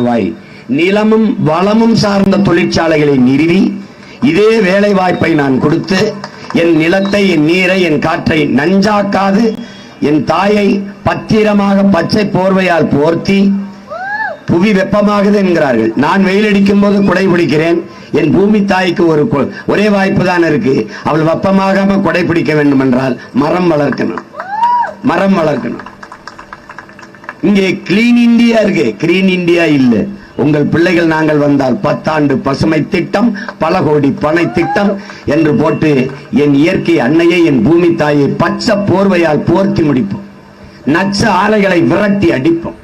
ரூபாய் நிலமும் வளமும் சார்ந்த தொழிற்சாலைகளை நிறுவி இதே வேலை வாய்ப்பை நான் கொடுத்து என் நிலத்தை என் நீரை என் காற்றை நஞ்சாக்காது என் தாயை பத்திரமாக பச்சை போர்வையால் போர்த்தி புவி வெப்பமாகுது என்கிறார்கள். நான் வெயில் அடிக்கும் போது குடை பிடிக்கிறேன். என் பூமி தாய்க்கு ஒரு ஒரே வாய்ப்பு தான் இருக்கு. அவள் வெப்பமாகாம குடை பிடிக்க வேண்டும் என்றால் மரம் வளர்க்கணும். மரம் வளர்க்கணும். இங்கே கிளீன் இந்தியா இருக்கு. கிரீன் இந்தியா இல்ல. உங்கள் பிள்ளைகள் நாங்கள் வந்தால் பத்தாண்டு பசுமை திட்டம் பல கோடி பனை திட்டம் என்று போட்டு என் இயற்கை அன்னையை என் பூமி தாயை பச்சை போர்வையால் போர்த்தி முடிப்போம். நச்ச ஆலைகளை விரட்டி அடிப்போம்.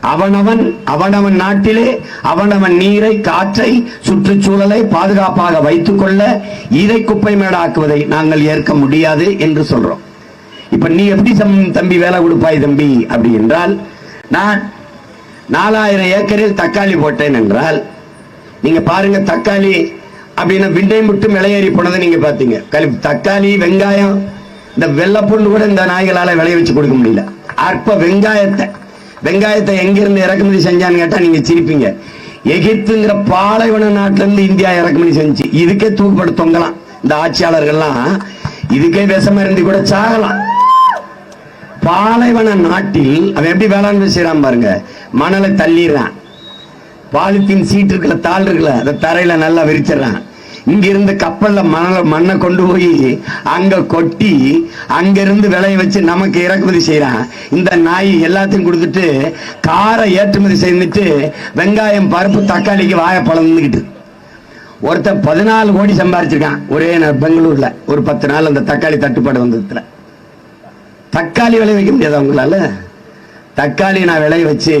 அவனவன் அவனவன் நாட்டிலே அவனவன் நீரை காற்றை சுற்றுச்சூழலை பாதுகாப்பாக வைத்துக்கொள்ள இதை குப்பை மேடாக்குவதை நாங்கள் ஏற்க முடியாது என்று சொல்றோம். இப்ப நீ எப்படி சம்- தம்பி வேலை கொடுப்பாய் தம்பி? அப்படி என்றால் நான் நாலாயிரம் ஏக்கரில் தக்காளி போட்டேன் என்றால் நீங்க பாருங்க தக்காளி அப்படின்னா விண்டை மட்டும் விலையேறி போனதை நீங்க பாத்தீங்க கலி- தக்காளி வெங்காயம் இந்த வெள்ளப்புண்டு கூட இந்த நாய்களால விளைய வச்சு கொடுக்க முடியல. அற்ப வெங்காயத்தை வெங்காயத்தை எங்கிருந்து இறக்குமதி செஞ்சான்னு கேட்டா நீங்க சிரிப்பீங்க. எகிப்துங்கிற பாலைவன நாட்டுல இருந்து இந்தியா இறக்குமதி செஞ்சு இதுக்கே தூக்குப்பட்டு தொங்கலாம் இந்த ஆட்சியாளர்கள்லாம் இதுக்கே விஷம் இருந்து கூட சாகலாம். பாலைவன நாட்டில் அவன் எப்படி வேளாண்மை செய்கிறான் பாருங்க. மணலை தள்ளிடுறான். பாலித்தீன் சீட்டு இருக்குல்ல தாள் இருக்குல்ல அதை தரையில் நல்லா விரிச்சிடறான். இங்கிருந்து கப்பலில் மணலை மண்ணை கொண்டு போய் அங்கே கொட்டி அங்கேருந்து விளைய வச்சு நமக்கு இறக்குமதி செய்கிறான் இந்த நாய் எல்லாத்தையும் கொடுத்துட்டு காரை ஏற்றுமதி செய்துட்டு வெங்காயம் பருப்பு தக்காளிக்கு வாயை பழந்துக்கிட்டு. ஒருத்தன் பதினாலு கோடி சம்பாரிச்சிருக்கான். ஒரே பெங்களூரில். ஒரு பத்து நாள் அந்த தக்காளி தட்டுப்பாடு வந்ததுல. தக்காளி விளைவிக்க முடியாது அவங்களால தக்காளி நான் விளைய வச்சு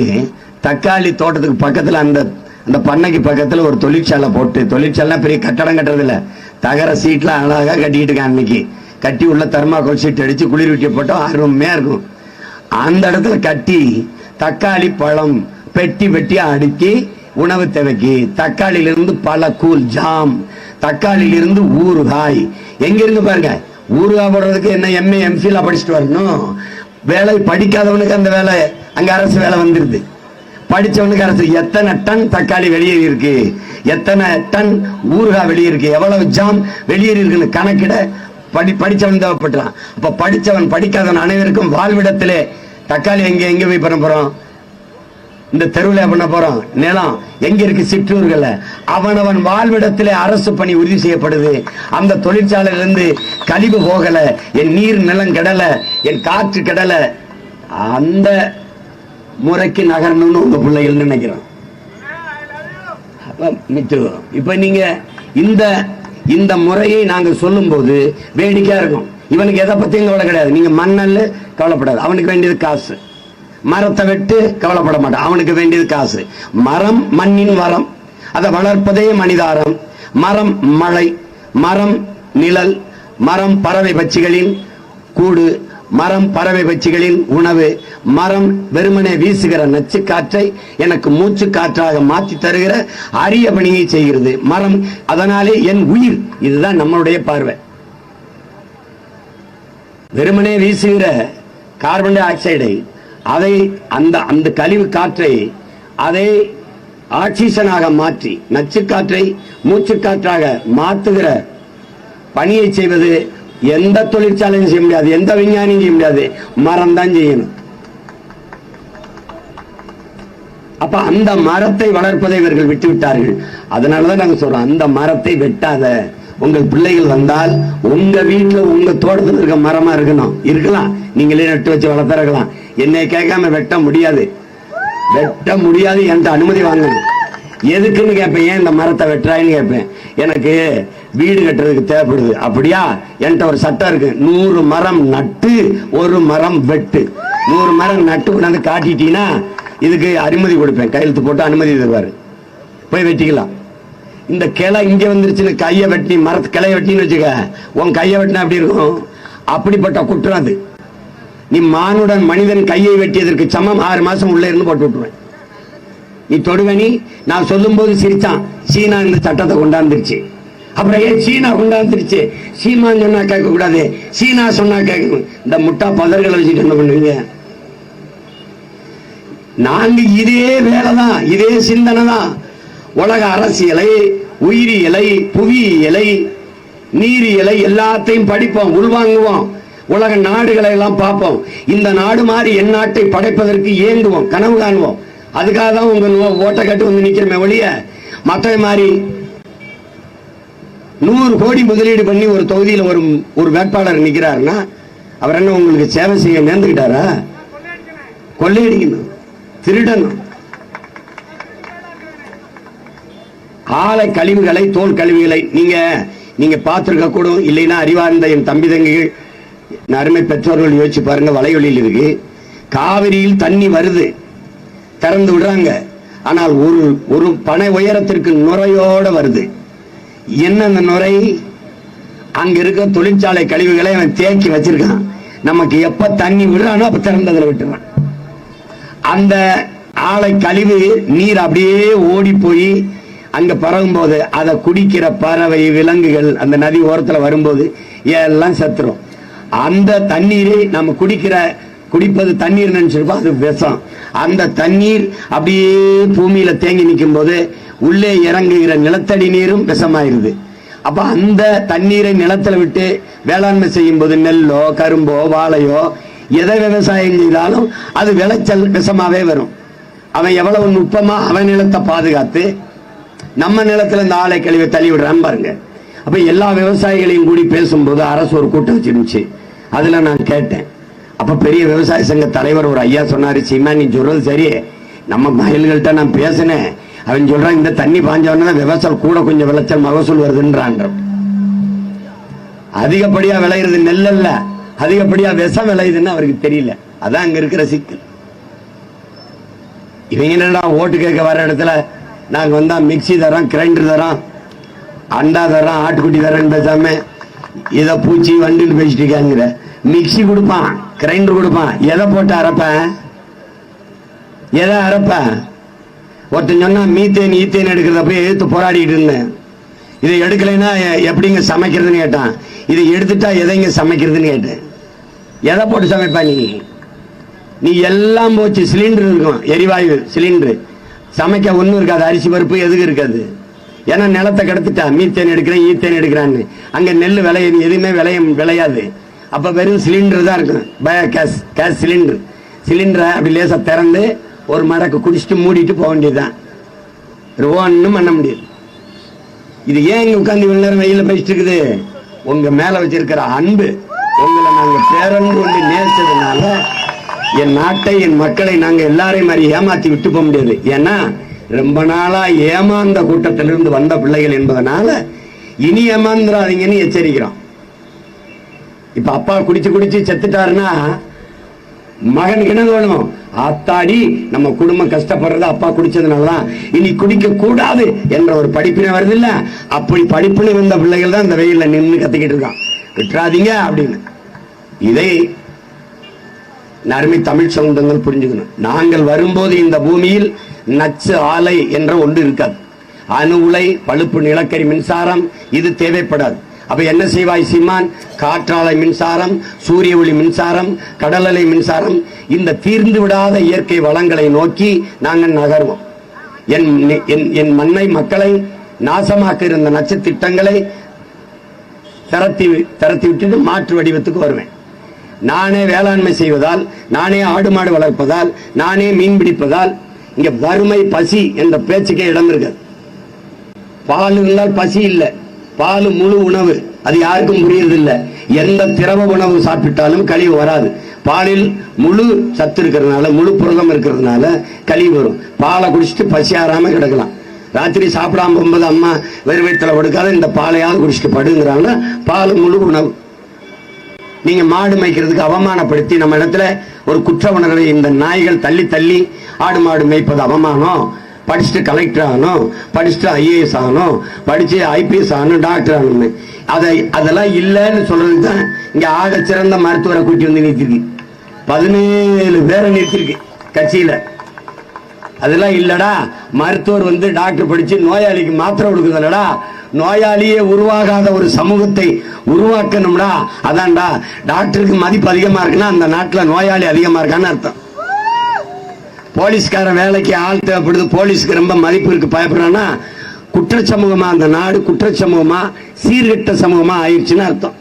தக்காளி தோட்டத்துக்கு பக்கத்தில் அந்த அந்த பண்ணைக்கு பக்கத்தில் ஒரு தொழிற்சாலை போட்டு தொழிற்சாலைனா பெரிய கட்டடம் கட்டுறதில்ல. தகர சீட்லாம் அழகாக கட்டிக்கிட்டு இருக்கான் அன்னைக்கு. கட்டி உள்ள தர்மாக்கோல் சீட் அடித்து குளிர் விட்டி போட்டோம். அருமையாக இருக்கும். அந்த இடத்துல கட்டி தக்காளி பழம் பெட்டி பெட்டியாக அடுக்கி உணவு தேவைக்கு. தக்காளியிலிருந்து பல கூல் ஜாம். தக்காளியிலிருந்து ஊறுகாய். எங்க இருந்து பாருங்க? ஊருகா போடுறதுக்கு என்ன எம்ஏ எம்ஃபில் படிச்சுட்டு வரணும்? வேலை படிக்காதவனுக்கு அந்த வேலை அங்கே அரசு வேலை வந்துடுது படிச்சவனுக்கு அரசு எத்தனை டன் தக்காளி வெளியேறி இருக்கு? எத்தனை டன் ஊறுகாய் வெளியே இருக்கு? எவ்வளவு ஜாம் வெளியேறி இருக்குன்னு கணக்கிட படி படிச்சவன் தேவைப்பட்டான் அப்போ படிச்சவன் படிக்காதவன் அனைவருக்கும் வாழ்விடத்திலே தக்காளி எங்கே எங்கே போய் பண்ண போகிறோம் இந்த தெருவில் பண்ண போறோம் நிலம். எங்க இருக்கு? சிற்றூர்கள அவனவன் வாழ்விடத்திலே அரசு பணி உறுதி செய்யப்படுது. அந்த தொழிற்சாலையிலிருந்து கழிவு போகல. என் நீர் நிலம் கெடல. என் காற்று கெடல. அந்த முறைக்கு நகரணும்னு உங்க பிள்ளைகள் நினைக்கிறோம் இப்ப நீங்க இந்த இந்த முறையை நாங்க சொல்லும்போது வேடிக்கையா இருக்கும். இவனுக்கு எதை பத்தியும் கவலை கிடையாது. நீங்க மண்ணல்ல கவலைப்படாது. அவனுக்கு வேண்டியது காசு. மரத்தை விட்டு கவலைப்பட மாட்டான். அவனுக்கு வேண்டியது காசு. மரம் மண்ணின் வரம். அதை வளர்ப்பதே மனிதாரம். மரம் மழை மரம் நிழல் மரம் பறவை பட்சிகளின் கூடு மரம் பறவை பட்சிகளின் உணவு மரம் வெறுமனே வீசுகிற நச்சு காற்றை எனக்கு மூச்சு காற்றாக மாற்றி தருகிற அரிய பணியை செய்கிறது. மரம் அதனாலே என் உயிர். இதுதான் நம்மளுடைய பார்வை. வெறுமனே வீசுகிற கார்பன் டை ஆக்சைடை அதை அந்த அந்த கழிவு காற்றை அதை ஆக்சிஜனாக மாற்றி நச்சு காற்றை மூச்சு காற்றாக மாற்றுகிற பணியை செய்வது எந்த தொழிற்சாலையும் செய்ய முடியாது எந்த விஞ்ஞானியும் செய்ய முடியாது. மரம் தான் செய்யணும். அப்ப அந்த மரத்தை வளர்ப்பதை இவர்கள் விட்டு விட்டார்கள் அதனாலதான் நாங்க சொல்றோம் அந்த மரத்தை வெட்டாத உங்கள் பிள்ளைகள் வந்தால் உங்க வீட்டுல உங்க தோட்டத்துல இருக்க மரமா இருக்கணும். இருக்கலாம். நீங்களே நட்டு வச்சு வளர்த்துறக்கலாம் என்னை கேட்காம வெட்ட முடியாது. வெட்ட முடியாது என்கிட்ட அனுமதி வாங்கணும். எதுக்குன்னு கேட்பேன்? ஏன் இந்த மரத்தை வெட்டுறாயின்னு கேட்பேன். எனக்கு வீடு கட்டுறதுக்கு தேவைப்படுது. அப்படியா? என்கிட்ட ஒரு சட்டம் இருக்கு. நூறு மரம் நட்டு ஒரு மரம் வெட்டு. நூறு மரம் நட்டு கொண்டாந்து காட்டிட்டீங்கன்னா இதுக்கு அனுமதி கொடுப்பேன். கையெழுத்து போட்டு அனுமதி தருவார் போய் வெட்டிக்கலாம். இந்த கிளை இங்கே வந்துருச்சுன்னு கையை வெட்டி மரத்து கிளைய வெட்டின்னு வச்சுக்க உன் கையை வெட்டினா அப்படி இருக்கும்? அப்படிப்பட்ட குற்றம் அது. நீ மானுடன் மனிதன் கையை வெட்டியதற்கு சமம். ஆறு மாசம் உள்ள இருந்து போட்டு விட்டுருவேன். நீ தொடுவனி நான் சொல்லும்போது சிரிச்சான். சீனா இந்த சட்டத்தை கொண்டாந்துருச்சு. அப்புறம் ஏன் சீனா கொண்டாந்துருச்சு? சீமான் சொன்னா கேட்க கூடாது சீனா சொன்னா கேட்க இந்த முட்டா பதர்களை வச்சுட்டு என்ன பண்ணுவீங்க? நாங்க இதே வேலை தான் இதே சிந்தனை தான். உலக அரசியலை உயிரியலை புவியியலை நீரியலை எல்லாத்தையும் படிப்போம் உள்வாங்குவோம். உலக நாடுகளை எல்லாம் பார்ப்போம். இந்த நாடு மாதிரி என் நாட்டை படைப்பதற்கு ஏங்குவோம் கனவு காணுவோம் அதுக்காக தான் உங்க ஓட்டை கட்டு வந்து நிக்கிறமே ஒழிய மற்ற மாதிரி நூறு கோடி முதலீடு பண்ணி ஒரு தொகுதியில் ஒரு ஒரு வேட்பாளர் நிக்கிறாருன்னா அவர் என்ன உங்களுக்கு சேவை செய்ய நேர்ந்துக்கிட்டாரா கொள்ளையடிக்கணும் திருடணும். ஆலை கழிவுகளை தோல் கழிவுகளை நீங்க நீங்க பார்த்திருக்க கூடும் இல்லைன்னா அறிவார்ந்த என் தம்பி தங்கிகள் அருமை பெற்றோர்கள் யோசிச்சு பாருங்க வலையொலியில் இருக்கு. காவிரியில் தண்ணி வருது. திறந்து விடுறாங்க. ஆனால் ஒரு ஒரு பனை உயரத்திற்கு நுரையோட வருது. என்ன அந்த நுரை? அங்க இருக்க தொழிற்சாலை கழிவுகளை அவன் தேக்கி வச்சிருக்கான். நமக்கு எப்ப தண்ணி விடுறானோ அப்ப திறந்ததுல விட்டுறான். அந்த ஆலை கழிவு நீர் அப்படியே ஓடி போய் அங்க பரவும் போது அதை குடிக்கிற பறவை விலங்குகள் அந்த நதி ஓரத்துல வரும்போது எல்லாம் செத்துரும். அந்த தண்ணீரை நம்ம குடிக்கிற குடிப்பது தண்ணீர் நினைச்சிருப்போம் அது விஷம். அந்த தண்ணீர் அப்படியே பூமியில தேங்கி நிற்கும் போது உள்ளே இறங்குகிற நிலத்தடி நீரும் விஷமாயிருது. அப்ப அந்த தண்ணீரை நிலத்துல விட்டு வேளாண்மை செய்யும் போது நெல்லோ கரும்போ வாழையோ எதை விவசாயம் செய்தாலும் அது விளைச்சல் விஷமாவே வரும். அவன் எவ்வளவு நுட்பமா அவன் நிலத்தை பாதுகாத்து நம்ம நிலத்துல இந்த ஆலை கழிவை தள்ளி விடுறான் பாருங்க. அப்ப எல்லா விவசாயிகளையும் கூடி பேசும்போது அரசு ஒரு கூட்டம் வச்சிருந்துச்சு அதுல நான் கேட்டேன். அப்ப பெரிய விவசாய சங்க தலைவர் ஒரு ஐயா சொன்னாரு சீமா நீ சொல்றது சரி. நம்ம மயில்கள்ட்ட நான் பேசினேன். அவன் சொல்றான் இந்த தண்ணி பாஞ்சவன விவசாயம் கூட கொஞ்சம் விளைச்சல் மகசூல் வருதுன்றான் அதிகப்படியா விளையிறது நெல் அல்ல அதிகப்படியா விஷம் விளையுதுன்னு அவருக்கு தெரியல. அதான் அங்க இருக்கிற சிக்கல். இவங்க என்னடா ஓட்டு கேட்க வர இடத்துல நாங்க வந்தா மிக்ஸி தரோம் கிரைண்டர் தரோம் அண்டா தரான் ஆட்டுக்குட்டி தரேன்னு பேசாம இதை பூச்சி வண்டின்னு பேசிட்டு இருக்காங்கிற மிக்சி கொடுப்பான் கிரைண்டர் கொடுப்பான். எதை போட்டு அரைப்பேன் எதை அரைப்பேன் ஒருத்தன் சொன்னா மீத்தேன் ஈத்தேன் எடுக்கிறத போய் எடுத்து போராடிட்டு இருந்தேன். இதை எடுக்கலைன்னா எப்படிங்க சமைக்கிறதுன்னு கேட்டான். இதை எடுத்துட்டா எதைங்க சமைக்கிறதுன்னு கேட்டேன். எதை போட்டு சமைப்பா நீ? நீ எல்லாம் போச்சு சிலிண்டர் இருக்கும். எரிவாயு சிலிண்டரு. சமைக்க ஒன்றும் இருக்காது அரிசி பருப்பு எதுக்கு இருக்காது. ஏன்னா நிலத்தை கெடுத்துட்டா மீத்தேன் எடுக்கிறேன் ஈத்தேன் எடுக்கிறான்னு. அங்க நெல் விளைய எதுவுமே விளைய விளையாது. அப்ப வெறும் சிலிண்டர் தான் இருக்கும். பயோ கேஸ் கேஸ் சிலிண்டர் சிலிண்டரை அப்படி லேசா திறந்து ஒரு மடக்கு குடிச்சிட்டு மூடிட்டு போக வேண்டியதுதான். ஒன்றும் பண்ண முடியாது. இது ஏன் இங்க உட்காந்து இவ்வளவு நேரம் வெயில பேசிட்டு இருக்குது? உங்க மேல வச்சிருக்கிற அன்பு உங்களை நாங்க பேரன்பு கொண்டு நேசிச்சதுனால என் நாட்டை என் மக்களை நாங்க எல்லாரையும் மாதிரி ஏமாத்தி விட்டு போக முடியாது. ஏன்னா ரொம்ப நாளா ஏமாந்த கூட்டத்திலிருந்து வந்த பிள்ளைகள் என்பதனால இனி ஏமாந்துடாதீங்கன்னு எச்சரிக்கிறோம் இப்ப அப்பா குடிச்சு குடிச்சு செத்துட்டாருன்னா மகனுக்கு என்ன வேணும்? ஆத்தாடி நம்ம குடும்பம் கஷ்டப்படுறது அப்பா குடிச்சதுனாலதான் இனி குடிக்க கூடாது என்ற ஒரு படிப்பினை வருது இல்ல அப்படி படிப்பினை வந்த பிள்ளைகள் தான் இந்த வெயில நின்று கத்திக்கிட்டு இருக்கான். விட்டுறாதீங்க அப்படின்னு. இதை நறுமை தமிழ் சொந்தங்கள் புரிஞ்சுக்கணும். நாங்கள் வரும்போது இந்த பூமியில் நச்சு ஆலை என்ற ஒன்று இருக்காது. அணு உலை பழுப்பு நிலக்கரி மின்சாரம் இது தேவைப்படாது. அப்ப என்ன செய்வாய் சீமான்? காற்றாலை மின்சாரம் சூரிய ஒளி மின்சாரம் கடல் அலை மின்சாரம் இந்த தீர்ந்து விடாத இயற்கை வளங்களை நோக்கி நாங்கள் நகர்வோம். என் என்- என் மண்ணை மக்களை நாசமாக்க இருந்த நச்சு திட்டங்களை திரத்தி திரத்தி விட்டுட்டு மாற்று வடிவத்துக்கு வருவேன். நானே வேளாண்மை செய்வதால் நானே ஆடு மாடு வளர்ப்பதால் நானே மீன் பிடிப்பதால் இங்க வறுமை பசி என்ற பேச்சுக்கே இடம் இருக்கு. பால் இருந்தால் பசி இல்லை. பால் முழு உணவு. அது யாருக்கும் புரியறது இல்ல எந்த திரவ உணவு சாப்பிட்டாலும் கழிவு வராது. பாலில் முழு சத்து இருக்கிறதுனால முழு புரதம் இருக்கிறதுனால கழிவு வரும். பாலை குடிச்சிட்டு பசி கிடக்கலாம். ராத்திரி சாப்பிடாம போகும்போது அம்மா வெறு வயிற்றுல கொடுக்காத இந்த பாலையாவது குடிச்சிட்டு படுங்கிறாங்க. பால் முழு உணவு. நீங்க மாடு மேய்க்கிறதுக்கு அவமானப்படுத்தி நம்ம இடத்துல ஒரு குற்ற உணர்வை இந்த நாய்கள் தள்ளி தள்ளி ஆடு மாடு மேய்ப்பது அவமானம். படிச்சுட்டு கலெக்டர் ஆகணும். படிச்சுட்டு ஐஏஎஸ் ஆகணும். படிச்சு ஐபிஎஸ் ஆகணும். டாக்டர் ஆகணும்னு. அதை அதெல்லாம் இல்லைன்னு சொல்றது தான் இங்க ஆக சிறந்த மருத்துவரை கூட்டி வந்து நிறுத்திருக்கு பதினேழு பேரை நிறுத்திருக்கு கட்சியில. அதெல்லாம் இல்லடா. மருத்துவர் வந்து டாக்டர் படிச்சு நோயாளிக்கு மாத்திரை கொடுக்குதுல்லடா நோயாளியே உருவாகாத ஒரு சமூகத்தை உருவாக்கணும்டா. அதான்டா டாக்டருக்கு மதிப்பு அதிகமா இருக்குன்னா அந்த நாட்டில் நோயாளி அதிகமா இருக்கான்னு அர்த்தம். போலீஸ்காரன் வேலைக்கு ஆள் தேவைப்படுது போலீஸ்க்கு ரொம்ப மதிப்பு இருக்கு. பயப்படுறான்னா குற்றச்சமூகமா அந்த நாடு குற்ற சமூகமா சமூகமா ஆயிடுச்சுன்னு அர்த்தம்.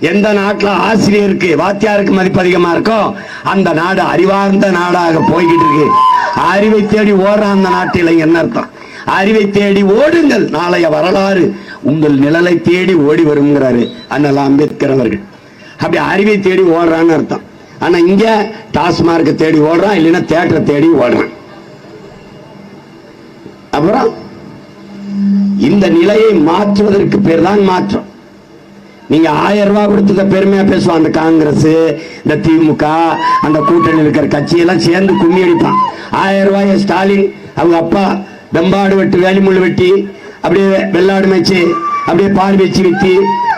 எந்த நாட்டில் ஆசிரியருக்கு வாத்தியாருக்கு மதிப்பு அதிகமா இருக்கோ அந்த நாடு அறிவார்ந்த நாடாக போய்கிட்டு இருக்கு. அறிவை தேடி ஓடுற அந்த நாட்டில் என்ன அர்த்தம். அறிவை தேடி ஓடுங்கள். நாளைய வரலாறு உங்கள் நிழலை தேடி ஓடி வருங்கிறாரு அண்ணல் அம்பேத்கர் அவர்கள். அப்படி அறிவை தேடி ஓடுறான்னு அர்த்தம். ஆனா இங்க டாஸ்மார்க்கை தேடி ஓடுறான் இல்லைன்னா தேட்டரை தேடி ஓடுறான். அப்புறம் இந்த நிலையை மாற்றுவதற்கு பேர் தான் மாற்றம். நீங்க ஆயிரம் ரூபாய் கொடுத்தத பெருமையா பேசுவோம். அந்த காங்கிரஸ் இந்த திமுக அந்த கூட்டணி இருக்கிற கட்சியெல்லாம் சேர்ந்து கும்மி அடிப்பான். ஆயிரம் ரூபாய் ஸ்டாலின் அவங்க அப்பா வெம்பாடு வெட்டு வேலிமுள் வெட்டி அப்படியே வெள்ளாடு மேய்ச்சி அப்படியே பால் வச்சு விற்று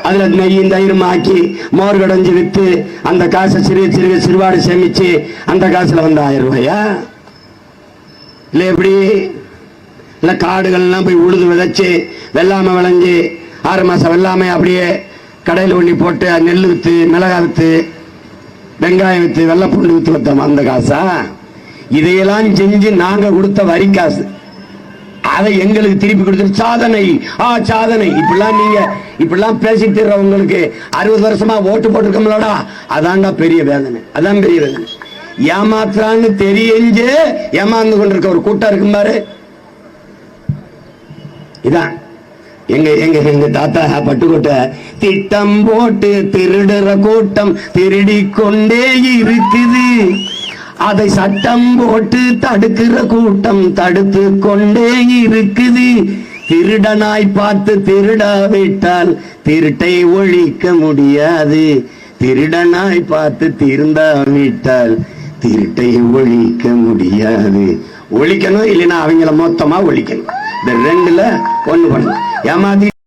அதில் நெய்யும் தயிரும் ஆக்கி மோர் கடைஞ்சி விற்று அந்த காசை சிறு சிறிய சிறுவாடு சேமித்து அந்த காசில் வந்த ஆயிரம் ரூபாயா? இல்லை எப்படி? இல்லை காடுகள்லாம் போய் உழுது விதைச்சி வெள்ளாமை விளைஞ்சி ஆறு மாதம் வெள்ளாமை அப்படியே கடையில் ஒண்ணி போட்டு நெல் விற்று மிளகாய் விற்று வெங்காயம் விற்று வெள்ளைப்பூண்டு விற்று வைத்தோம் அந்த காசா? இதையெல்லாம் செஞ்சு நாங்கள் கொடுத்த வரி காசு. அதை எங்களுக்கு திருப்பி கொடுத்து சாதனை. ஆ சாதனை. இப்படிலாம் நீங்க இப்படிலாம் பேசிட்டு உங்களுக்கு அறுபது வருஷமா ஓட்டு போட்டிருக்கோம்லடா. அதான்டா பெரிய வேதனை. அதான் பெரிய வேதனை. ஏமாத்துறான்னு தெரிஞ்சு ஏமாந்து கொண்டிருக்க ஒரு கூட்டம் இருக்கும் பாரு. இதான். எங்க எங்க எங்க தாத்தா பட்டுக்கோட்டை திட்டம் போட்டு திருடுற கூட்டம் திருடி கொண்டே இருக்குது. அதை சட்டம் போட்டு தடுக்கிற கூட்டம் தடுத்து கொண்டே இருக்குது. திருடனாய் பார்த்து திருடாவிட்டால் திருட்டை ஒழிக்க முடியாது. திருடனாய் பார்த்து திருந்தாவிட்டால் திருட்டை ஒழிக்க முடியாது. ஒழிக்கணும் இல்லைன்னா அவங்கள மொத்தமா ஒழிக்கணும். இந்த ரெண்டுல ஒண்ணு பண்ணணும். ஏமாத்தி